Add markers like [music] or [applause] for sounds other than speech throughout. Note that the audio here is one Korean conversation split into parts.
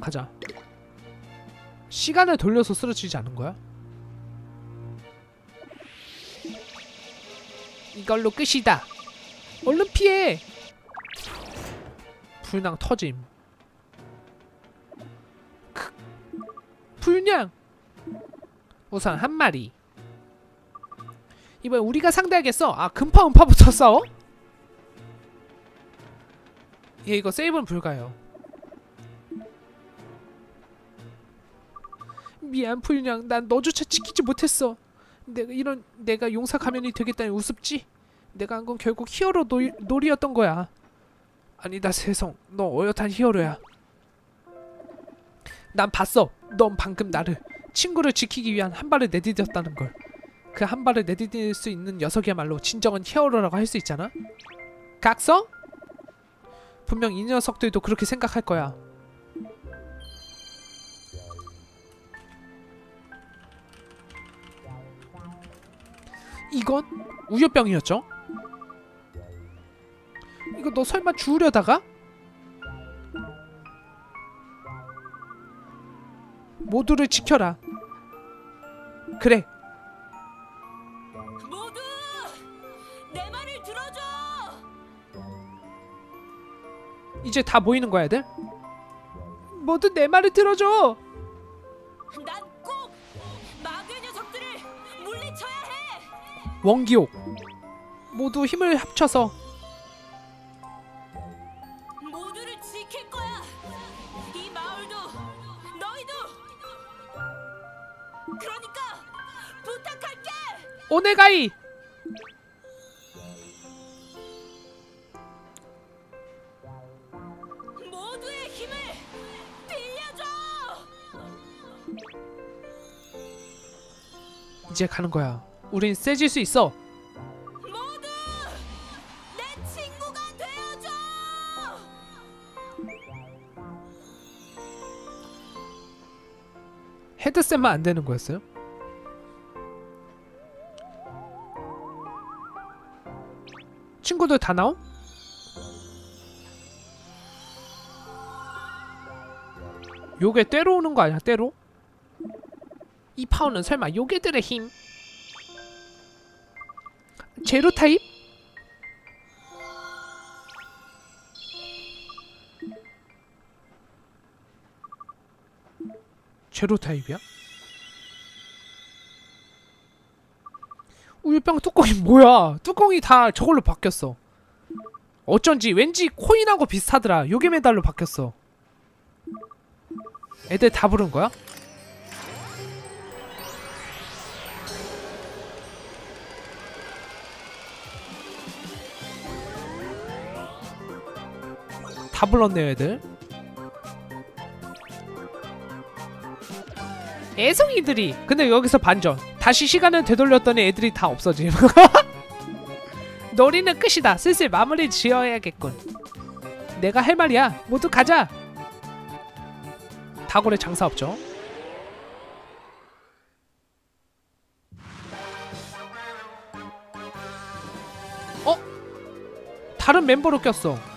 가자. 시간을 돌려서 쓰러지지 않은 거야? 이걸로 끝이다. 얼른 피해. 불낭 터짐. 크. 불냥. 우선 한 마리. 이번 우리가 상대하겠어. 아 금파 음파부터 싸워? 얘 이거 세이브는 불가요 미안 풀냥 난 너조차 지키지 못했어. 내가 이런 내가 용사 가면이 되겠다니 우습지? 내가 한 건 결국 히어로 놀, 놀이였던 거야. 아니다 세성. 너 어엿한 히어로야. 난 봤어. 넌 방금 나를. 친구를 지키기 위한 한 발을 내디뎠다는 걸. 그 한 발을 내디딜 수 있는 녀석이야말로 진정한 히어로라고 할 수 있잖아? 각성? 분명 이 녀석들도 그렇게 생각할 거야 이건 우유병이었죠? 이거 너 설마 주우려다가? 모두를 지켜라. 그래, 모두 내 말을 들어줘. 이제 다 모이는 거야, 애들? 모두 내 말을 들어줘. 난 원기옥. 모두 힘을 합쳐서 모두를 지킬 거야. 이 마을도 너희도. 그러니까 부탁할게. 오네가이. 모두의 힘을 빌려줘. 이제 가는 거야. 우린 세질 수 있어. 모두 내 친구가 되어줘. 헤드셋만 안 되는 거였어요? 친구들 다 나옴? 요게 때로 오는 거 아니야? 때로? 이 파워는 설마 요괴들의 힘? 제로 타입? 제로 타입이야? 우유병 뚜껑이 뭐야? 뚜껑이 다 저걸로 바뀌었어. 어쩐지 왠지 코인하고 비슷하더라. 요괴 메달로 바뀌었어. 애들 다 부른 거야? 다 불렀네요, 애들. 애송이들이. 근데 여기서 반전. 다시 시간을 되돌렸더니 애들이 다 없어짐. [laughs] 놀이는 끝이다. 슬슬 마무리 지어야겠군. 내가 할 말이야. 모두 가자. 다골에 장사 없죠? 어? 다른 멤버로 꼈어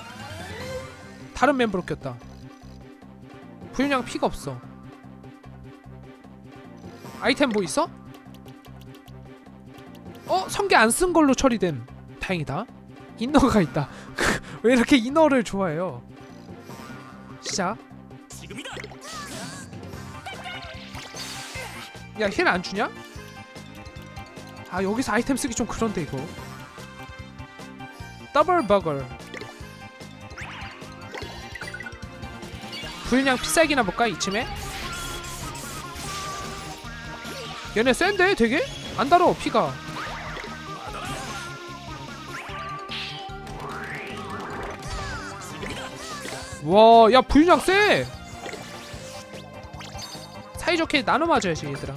다른 멤버로 꼈다. 부윤양 피가 없어. 아이템 뭐 있어? 어? 성게 안 쓴 걸로 처리됨 다행이다. 이너가 있다. [laughs] 왜 이렇게 이너를 좋아해요? 시작. 야 힐 안 주냐? 아 여기서 아이템 쓰기 좀 그런데 이거. 더블 버거 불량 피살기나 볼까 이쯤에? 얘네 센데 되게? 안 달어 피가 와, 야 불량 세! 사이좋게 나눠 맞아야지 얘들아.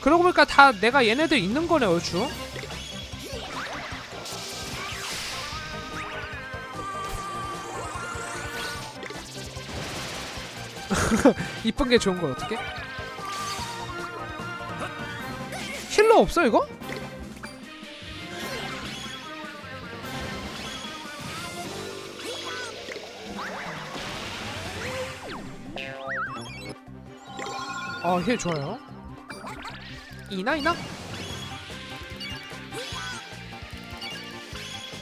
그러고 보니까 다 내가 얘네들 있는 거네 얼추. [laughs] 이쁜 게 좋은 걸 어떻게? 힐러 없어 이거? 어힐 좋아요. 이나 이나?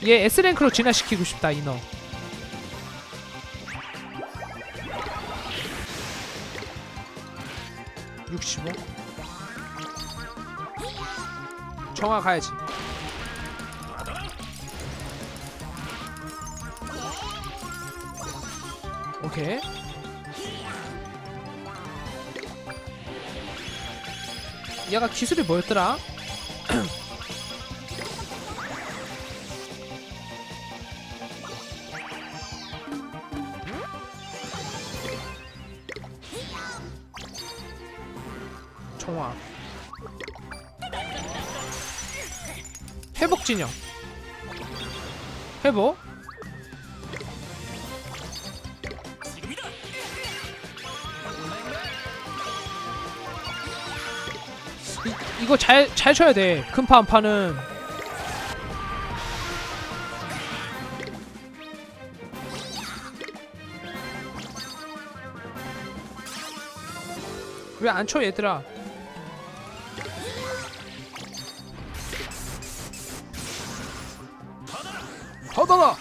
얘 S 랭크로 진화시키고 싶다 이너. 육십오. 정화 가야지. 오케이. 얘가 기술이 뭐였더라? [clears throat] 정화. 회복 진영. 회복 이, 이거 잘 잘 쳐야 돼. 금파 안 파는 왜 안 쳐 얘들아? 받아라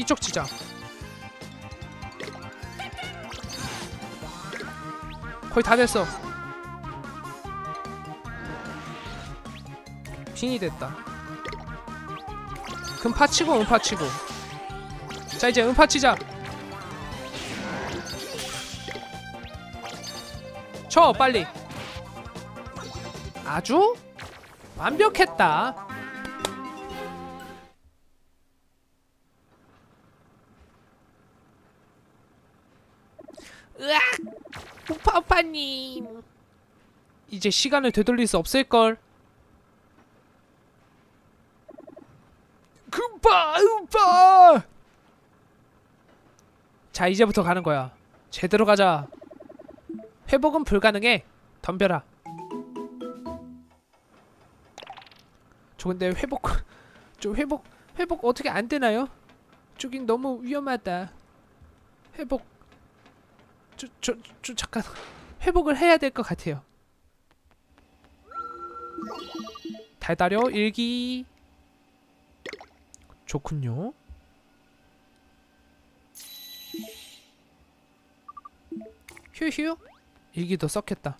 이쪽 치자. 거의 다 됐어. 빙이 됐다. 금파 치고 음파 치고. 자 이제 음파 치자. 쳐 빨리. 아주 완벽했다 우파우파님. 이제 시간을 되돌릴 수 없을걸? 금파 음파! 자 이제부터 가는 거야. 제대로 가자. 회복은 불가능해. 덤벼라. 저 근데 회복 [laughs] 저 회복 회복 어떻게 안 되나요? 저긴 너무 위험하다. 회복. 저, 저, 저 잠깐 회복을 해야 될 것 같아요. 달달여 일기 좋군요. 휴휴 일기도 썼겠다.